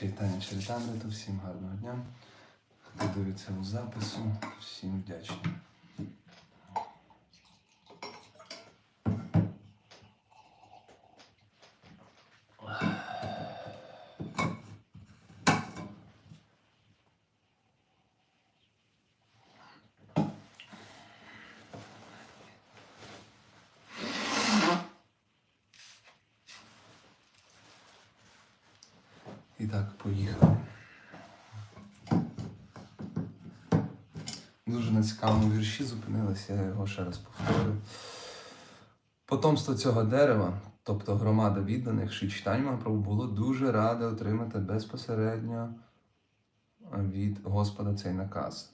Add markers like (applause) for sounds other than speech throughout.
Чайтання Чаритамриту, всім гарного дня. Хто дивиться у запису, всім вдячний. І так, поїхали. Дуже на цікавому вірші зупинилися, я його ще раз повторю. Потомство цього дерева, тобто громада відданих, читань було дуже раде отримати безпосередньо від Господа цей наказ.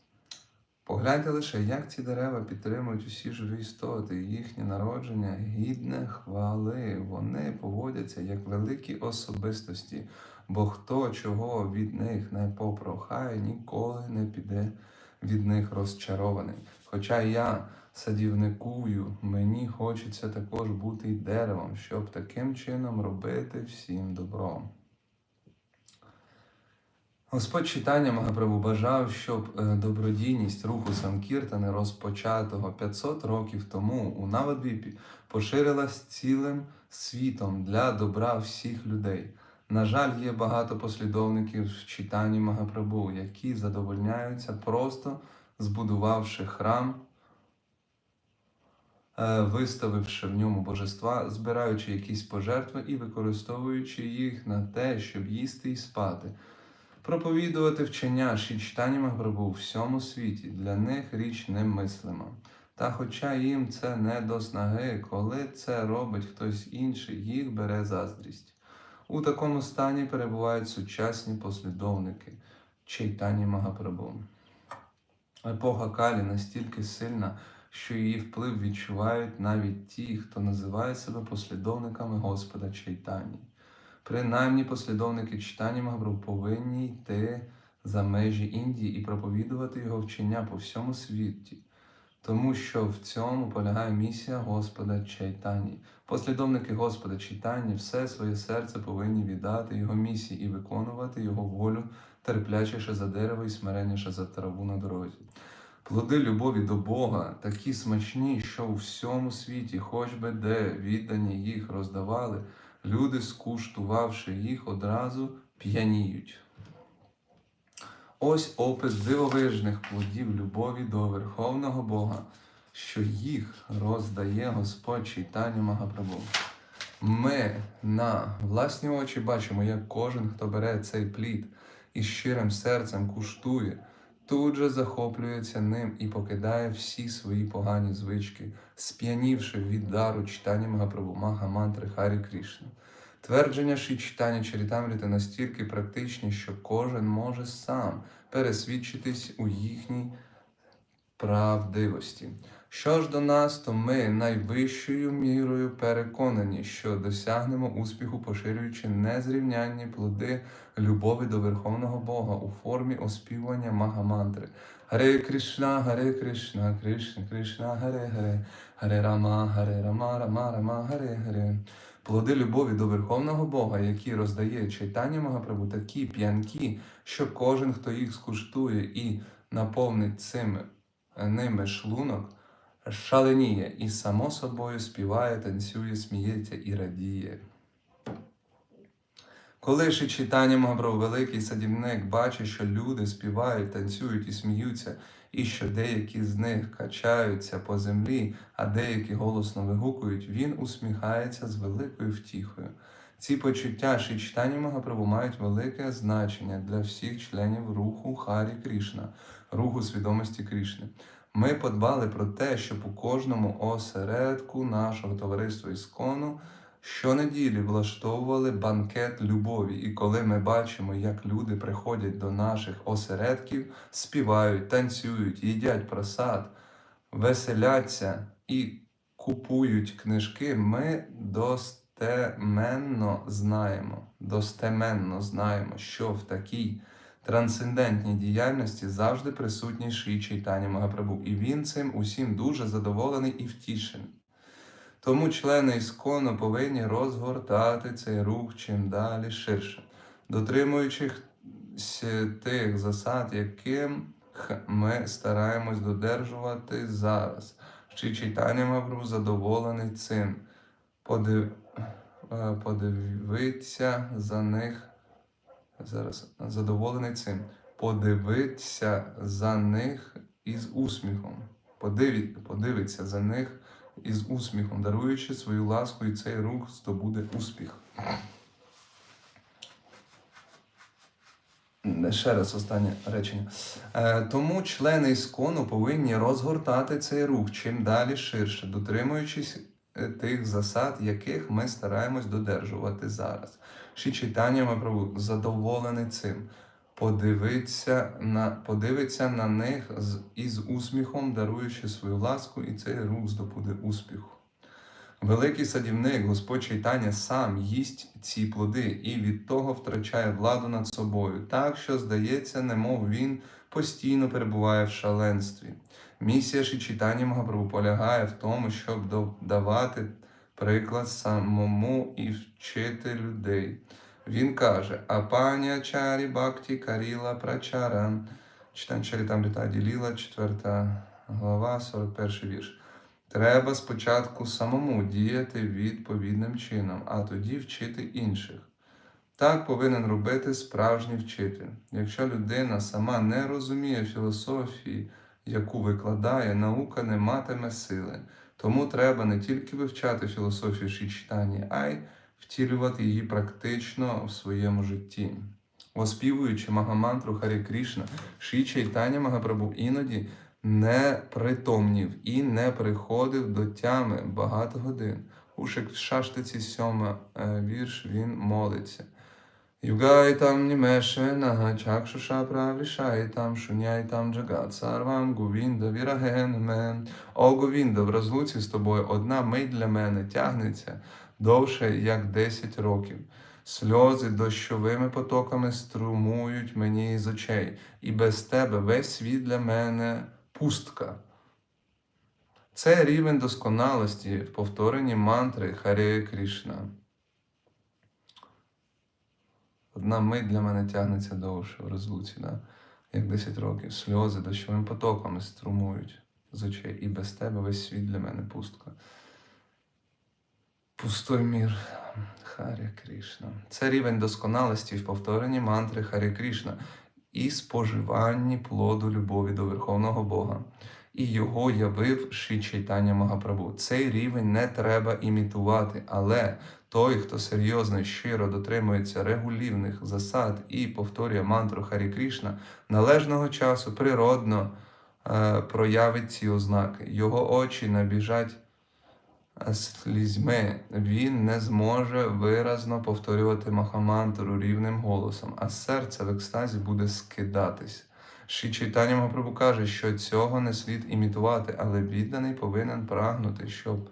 Погляньте лише, як ці дерева підтримують усі живі істоти, їхнє народження гідне хвали. Вони поводяться як великі особистості, бо хто чого від них не попрохає, ніколи не піде від них розчарований. Хоча я садівникую, мені хочеться також бути й деревом, щоб таким чином робити всім добро. Господь читання Магапрабу бажав, щоб е, добродійність руху Санкіртани, розпочатого 500 років тому у Навадвіпі, поширилась цілим світом для добра всіх людей. На жаль, є багато послідовників в читанні Магапрабу, які задовольняються просто збудувавши храм, е, виставивши в ньому божества, збираючи якісь пожертви і використовуючи їх на те, щоб їсти і спати. Проповідувати вчення Шічтані Магапрабу у всьому світі для них річ немислима. Та хоча їм це не до снаги, коли це робить хтось інший, їх бере заздрість. У такому стані перебувають сучасні послідовники Чайтані Магапрабу. Епоха Калі настільки сильна, що її вплив відчувають навіть ті, хто називає себе послідовниками Господа Чайтані. Принаймні послідовники читання Магапрабу повинні йти за межі Індії і проповідувати його вчення по всьому світі, тому що в цьому полягає місія Господа Чайтані. Послідовники Господа Чайтані все своє серце повинні віддати його місії і виконувати його волю, терплячіше за дерево і смиренніше за траву на дорозі. Плоди любові до Бога такі смачні, що у всьому світі, хоч би де віддані їх роздавали, люди, скуштувавши їх, одразу п'яніють. Ось опис дивовижних плодів любові до Верховного Бога, що їх роздає Господь читанню Магапрабу. Ми на власні очі бачимо, як кожен, хто бере цей плід і щирим серцем куштує, тут же захоплюється ним і покидає всі свої погані звички, сп'янівши від дару читання Магапрабу Мага мантри Харі Крішна. Твердження ші читання Чарітамріти настільки практичні, що кожен може сам пересвідчитись у їхній правдивості. Що ж до нас, то ми найвищою мірою переконані, що досягнемо успіху, поширюючи незрівнянні плоди любові до Верховного Бога у формі оспівування Магамантри. Харе Кришна, Харе Кришна, Кришна, Кришна, Харе Харе, Харе Рама, Харе Рама, Рама, Рама, Харе Харе. Плоди любові до Верховного Бога, які роздає читання Магапрабу, такі п'янкі, що кожен, хто їх скуштує і наповнить цими ними шлунок, шаленіє і само собою співає, танцює, сміється і радіє. Коли ж читання Магапрабу великий садівник бачить, що люди співають, танцюють і сміються, і що деякі з них качаються по землі, а деякі голосно вигукують, він усміхається з великою втіхою. Ці почуття Ші читання Магапрабу мають велике значення для всіх членів руху Харі Крішна, руху свідомості Крішни. Ми подбали про те, щоб у кожному осередку нашого товариства Іскону щонеділі влаштовували банкет любові. І коли ми бачимо, як люди приходять до наших осередків, співають, танцюють, їдять просад, веселяться і купують книжки, ми достеменно знаємо, достеменно знаємо, що в такій трансцендентній діяльності завжди присутній Шрі Чайтані Магапрабу, і він цим усім дуже задоволений і втішений. Тому члени іскону повинні розгортати цей рух чим далі ширше. дотримуючих тих засад, яким ми стараємось додержувати зараз. Чи читання Мавру задоволений цим? Подив... е, за них зараз задоволений цим. Подивиться за них із усміхом. Подиві... Подивиться за них із усміхом, даруючи свою ласку, і цей рух здобуде успіх. Ще раз останнє речення. Е, тому члени іскону повинні розгортати цей рух чим далі ширше, дотримуючись е, тих засад, яких ми стараємось додержувати зараз. Ші читання Мапрабу задоволений цим. Подивиться на, подивиться на них з, із усміхом, даруючи свою ласку, і цей рух здобуде успіху. Великий садівник, Господь Чайтання сам їсть ці плоди і від того втрачає владу над собою, так що, здається, немов він постійно перебуває в шаленстві. Місія читання Магапрабу полягає в тому, щоб давати приклад самому і вчити людей. Він каже: Апаня чарі бхакти каріла прачаран. Читання Чарітамрита Діліла, 4 глава, 41 вірш. Треба спочатку самому діяти відповідним чином, а тоді вчити інших. Так повинен робити справжній вчитель. Якщо людина сама не розуміє філософії, яку викладає, наука не матиме сили. Тому треба не тільки вивчати філософію читання, а й втілювати її практично в своєму житті. Оспівуючи Магамантру Харі Крішна, Ші Чайтаня Магапрабу іноді не притомнів і не приходив до тями багато годин. У шаштиці сьома е, вірш він молиться. Югай там німешвенага чакшуша правішай там шуняй там джагат сарвам гувінда віраген мен. О Гувінда, в розлуці з тобою одна мить для мене тягнеться довше, як десять років. Сльози дощовими потоками струмують мені з очей, і без тебе весь світ для мене пустка. Це рівень досконалості в повторенні мантри Харі Крішна. Одна мить для мене тягнеться довше в розлуці, да? як 10 років. Сльози дощовими потоками струмують з очей, і без тебе весь світ для мене пустка. Пустой мір Харі Крішна. Це рівень досконалості в повторенні мантри Харі Крішна і споживанні плоду любові до Верховного Бога. І його явив Ші Магапрабу. Цей рівень не треба імітувати, але той, хто серйозно і щиро дотримується регулівних засад і повторює мантру Харі Крішна, належного часу природно е, проявить ці ознаки. Його очі набіжать слізьми, він не зможе виразно повторювати Махамантру рівним голосом, а серце в екстазі буде скидатись. Ші Чайтаня Магапрабу каже, що цього не слід імітувати, але відданий повинен прагнути, щоб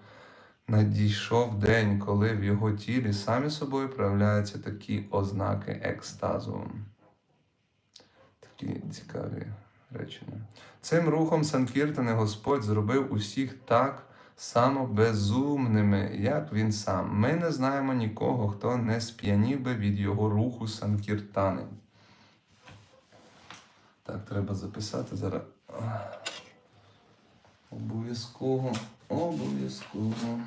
надійшов день, коли в його тілі самі собою проявляються такі ознаки екстазу. Такі цікаві речення. Цим рухом Санкіртани Господь зробив усіх так само безумними, як він сам. Ми не знаємо нікого, хто не сп'янів би від його руху Санкіртани. Так, треба записати зараз. Обов'язково, обов'язково.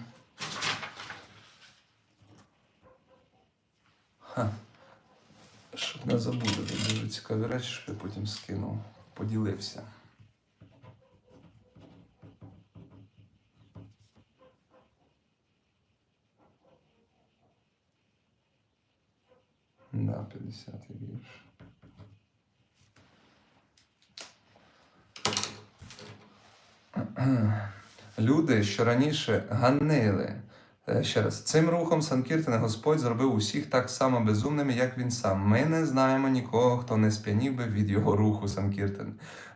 Ха. Щоб не забути, це дуже цікаві речі, щоб я потім скинув, поділився. Да, 50 вірш. (clears throat) Люди, що раніше ганили. Е, Ще раз, цим рухом Санкіртина Господь зробив усіх так само безумними, як він сам. Ми не знаємо нікого, хто не сп'янів би від його руху Санкіртини.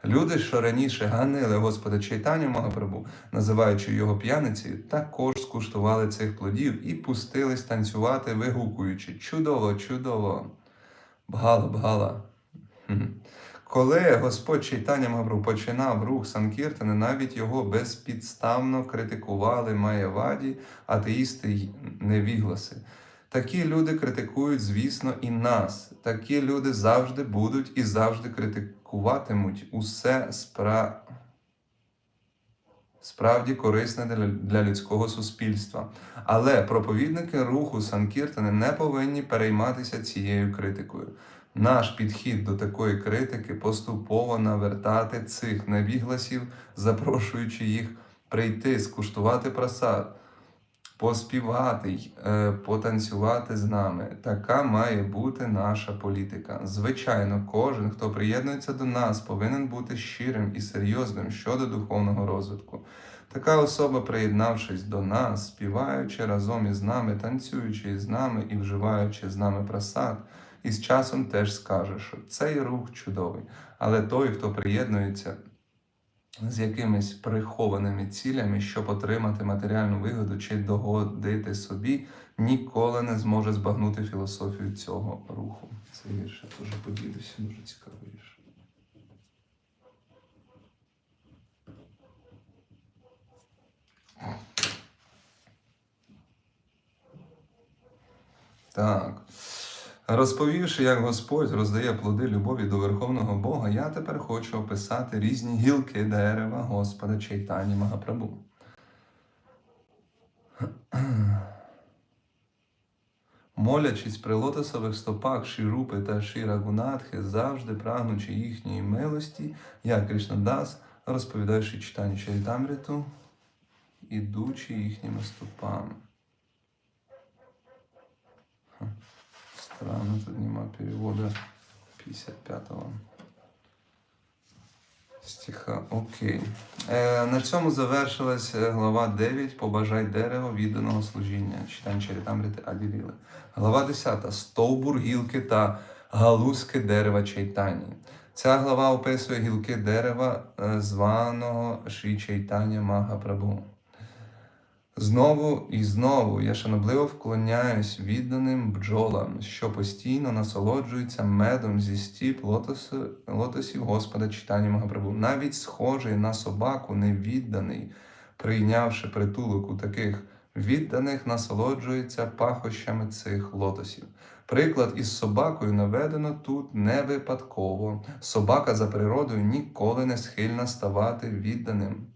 Люди, що раніше ганили Господа Чайтаню Магапрабу, називаючи його п'яницею, також скуштували цих плодів і пустились танцювати, вигукуючи Чудово, чудово! Бгала, бгала. Коли Господь Чайтаня Магапрабу починав рух Санкіртани, навіть його безпідставно критикували Маєваді, атеїсти й невігласи. Такі люди критикують, звісно, і нас. Такі люди завжди будуть і завжди критикуватимуть усе спра... справді корисне для людського суспільства. Але проповідники руху Санкіртани не повинні перейматися цією критикою. Наш підхід до такої критики поступово навертати цих невігласів, запрошуючи їх прийти, скуштувати просад, поспівати е, потанцювати з нами. Така має бути наша політика. Звичайно, кожен, хто приєднується до нас, повинен бути щирим і серйозним щодо духовного розвитку. Така особа, приєднавшись до нас, співаючи разом із нами, танцюючи із нами і вживаючи з нами просад, і з часом теж скаже, що цей рух чудовий. Але той, хто приєднується з якимись прихованими цілями, щоб отримати матеріальну вигоду чи догодити собі, ніколи не зможе збагнути філософію цього руху. Це вірш я теж поділюся, дуже цікавий вірш. Так. Розповівши, як Господь роздає плоди любові до Верховного Бога, я тепер хочу описати різні гілки дерева Господа Чайтані Магапрабу. Молячись при лотосових стопах Шірупи та Шірагунатхи, завжди прагнучи їхньої милості, я Кришнадас, розповідаючи читання Чарітамріту, ідучи їхніми стопами. Странно, тут нема перевода 55-го стиха. Окей. Е, на цьому завершилась е, глава 9. Побажай дерево відданого служіння. Читання Чарітамрити Аділіли. Глава 10. Стовбур, гілки та галузки дерева Чайтані. Ця глава описує гілки дерева, е, званого Шрі Чайтання Магапрабу. Знову і знову я шанобливо вклоняюсь відданим бджолам, що постійно насолоджуються медом зі стіп лотоси, лотосів Господа читання Магапрабу. Навіть схожий на собаку, невідданий, прийнявши притулок у таких відданих, насолоджується пахощами цих лотосів. Приклад із собакою наведено тут не випадково. Собака за природою ніколи не схильна ставати відданим.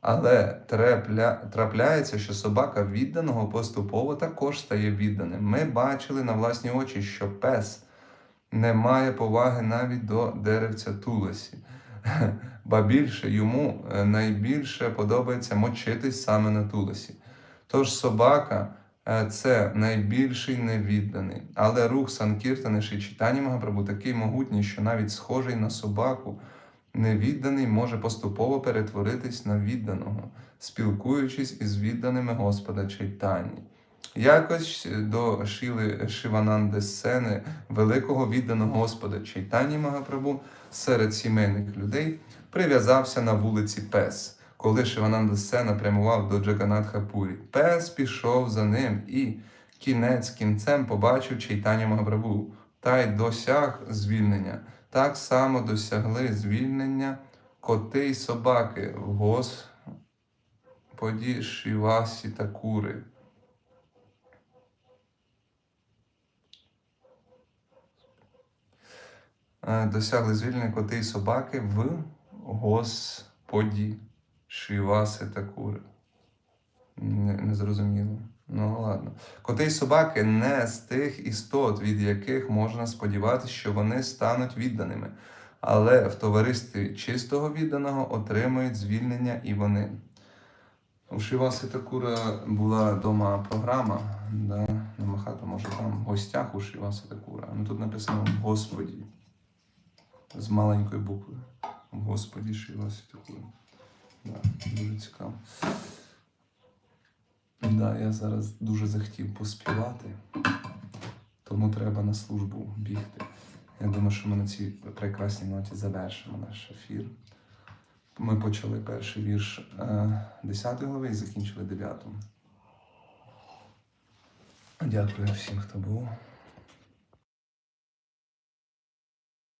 Але трапля... трапляється, що собака відданого поступово також стає відданим. Ми бачили на власні очі, що пес не має поваги навіть до деревця тулесі, ба більше йому е, найбільше подобається мочитись саме на тулесі. Тож собака е, це найбільший невідданий. Але рух Санкіртани чи читання Магапрабу такий могутній, що навіть схожий на собаку. Невідданий може поступово перетворитись на відданого, спілкуючись із відданими Господа Чайтані. Якось до Шіли Шивананди Сени, великого відданого Господа Чайтані Магапрабу, серед сімейних людей прив'язався на вулиці Пес, коли Шивананда Сена прямував до Джаганатха Пурі. Пес пішов за ним і кінець кінцем побачив Чайтані Магапрабу та й досяг звільнення. Так само досягли звільнення коти й собаки в Господі Шівасі та кури. Е, Досягли звільнення коти й собаки в Господі Шіваси та кури. Не, не. Ну, ладно. Коти й собаки не з тих істот, від яких можна сподіватися, що вони стануть відданими, але в товаристві чистого відданого отримують звільнення і вони. У Шиваси Такура була дома програма, да, на Махату, може там в гостях у Шиваси Такура. Ну тут написано Господі. З маленької букви. Господі Шиваси Такура. Да, дуже цікаво. Да, я зараз дуже захотів поспівати, тому треба на службу бігти. Я думаю, що ми на цій прекрасній ноті завершимо наш ефір. Ми почали перший вірш 10 глави і закінчили 9. Дякую всім, хто був.